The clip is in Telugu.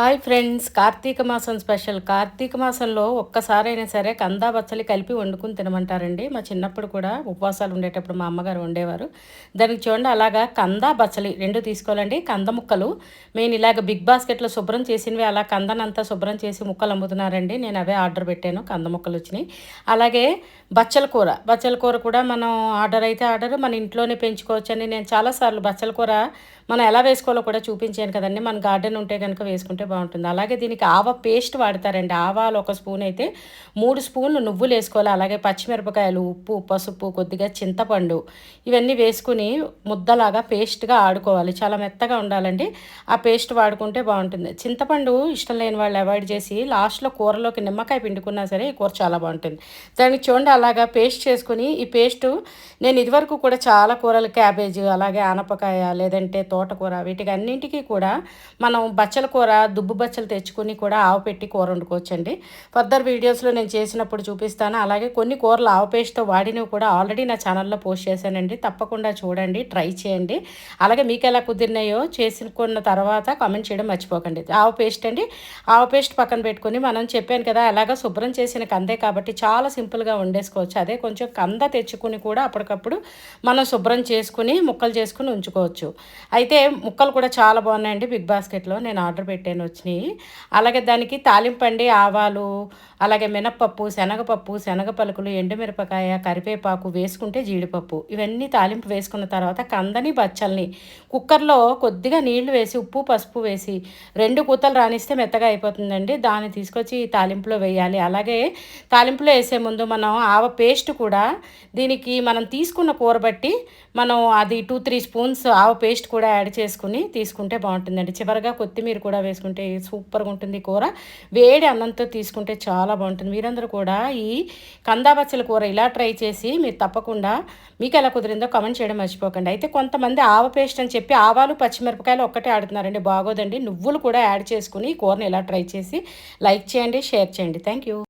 Hi friends. కార్తీక మాసం స్పెషల్. కార్తీక మాసంలో ఒక్కసారైనా సరే కందా బచ్చలి కలిపి వండుకుని తినమంటారండి. మా చిన్నప్పుడు కూడా ఉపవాసాలు ఉండేటప్పుడు మా అమ్మగారు వండేవారు. దానికి చూడండి అలాగా కందా బచ్చలి రెండు తీసుకోవాలండి. కంద ముక్కలు. నేను ఇలాగ బిగ్ బాస్కెట్లో శుభ్రం చేసినవి అలా కందనంతా శుభ్రం చేసి ముక్కలు అమ్ముతున్నారండి. నేను అవే ఆర్డర్ పెట్టాను కంద ముక్కలు వచ్చినాయి. అలాగే బచ్చల కూర. బచ్చల కూర కూడా మనం ఆర్డర్ అయితే ఆర్డర్ మన ఇంట్లోనే పెంచుకోవచ్చని నేను చాలాసార్లు బచ్చల కూర మనం ఎలా వేసుకోవాలో కూడా చూపించాను కదండి. మన గార్డెన్ ఉంటే కనుక వేసుకుంటే బాగుంటుంది. అలాగే దీనికి ఆవ పేస్ట్ వాడతారండి. ఆవాలు ఒక స్పూన్ అయితే మూడు స్పూన్లు నువ్వులు వేసుకోవాలి. అలాగే పచ్చిమిరపకాయలు ఉప్పు పసుపు కొద్దిగా చింతపండు ఇవన్నీ వేసుకుని ముద్దలాగా పేస్ట్గా ఆడుకోవాలి. చాలా మెత్తగా ఉండాలండి. ఆ పేస్ట్ వాడుకుంటే బాగుంటుంది. చింతపండు ఇష్టం లేని వాళ్ళు అవాయిడ్ చేసి లాస్ట్లో కూరలోకి నిమ్మకాయ పిండుకున్నా సరే ఈ కూర చాలా బాగుంటుంది. దానికి చూడండి అలాగా పేస్ట్ చేసుకుని ఈ పేస్ట్ నేను ఇదివరకు కూడా చాలా కూరలు క్యాబేజ్ అలాగే ఆనపకాయ లేదంటే తో తోటకూర వీటికి అన్నింటికి కూడా మనం బచ్చల కూర దుబ్బు బచ్చలు తెచ్చుకుని కూడా ఆవు పెట్టి కూర వండుకోవచ్చండి. ఫర్దర్ వీడియోస్లో నేను చేసినప్పుడు చూపిస్తాను. అలాగే కొన్ని కూరలు ఆవు పేస్ట్తో వాడినవి కూడా ఆల్రెడీ నా ఛానల్లో పోస్ట్ చేశానండి. తప్పకుండా చూడండి ట్రై చేయండి. అలాగే మీకు ఎలా కుదిరినాయో చేసుకున్న తర్వాత కామెంట్ చేయడం మర్చిపోకండి. ఆవు పేస్ట్ అండి. ఆవు పేస్ట్ పక్కన పెట్టుకొని మనం చెప్పాను కదా అలాగా శుభ్రం చేసిన కందే కాబట్టి చాలా సింపుల్గా వండేసుకోవచ్చు. అదే కొంచెం కంద తెచ్చుకుని కూడా అప్పటికప్పుడు మనం శుభ్రం చేసుకుని ముక్కలు చేసుకుని ఉంచుకోవచ్చు. అయితే అయితే ముక్కలు కూడా చాలా బాగున్నాయండి బిగ్ బాస్కెట్లో. నేను ఆర్డర్ పెట్టాను వచ్చినాయి. అలాగే దానికి తాలింపండి ఆవాలు అలాగే మినప్పప్పు శనగపప్పు శనగ పలుకులు ఎండుమిరపకాయ కరివేపాకు వేసుకుంటే జీడిపప్పు. ఇవన్నీ తాలింపు వేసుకున్న తర్వాత కందని బచ్చల్ని కుక్కర్లో కొద్దిగా నీళ్ళు వేసి ఉప్పు పసుపు వేసి రెండు కూతలు రానిస్తే మెత్తగా అయిపోతుందండి. దాన్ని తీసుకొచ్చి తాలింపులో వేయాలి. అలాగే తాలింపులో వేసే ముందు మనం ఆవ పేస్ట్ కూడా దీనికి మనం తీసుకున్న కూర బట్టి మనం అది టూ త్రీ స్పూన్స్ ఆవ పేస్ట్ కూడా యాడ్ చేసుకుని తీసుకుంటే బాగుంటుందండి. చివరిగా కొత్తిమీర కూడా వేసుకుంటే సూపర్గా ఉంటుంది కూర. వేడి అన్నంతో తీసుకుంటే చాలా బాగుంటుంది. మీరందరూ కూడా ఈ కందాబచ్చల కూర ఇలా ట్రై చేసి మీరు తప్పకుండా మీకు ఎలా కుదిరిందో కమెంట్ చేయడం మర్చిపోకండి. అయితే కొంతమంది ఆవ పేస్ట్ అని చెప్పి ఆవాలు పచ్చిమిరపకాయలు ఒక్కటే ఆడుతున్నారండి. బాగోదండి. నువ్వులు కూడా యాడ్ చేసుకుని కూరని ఇలా ట్రై చేసి లైక్ చేయండి షేర్ చేయండి. Thank you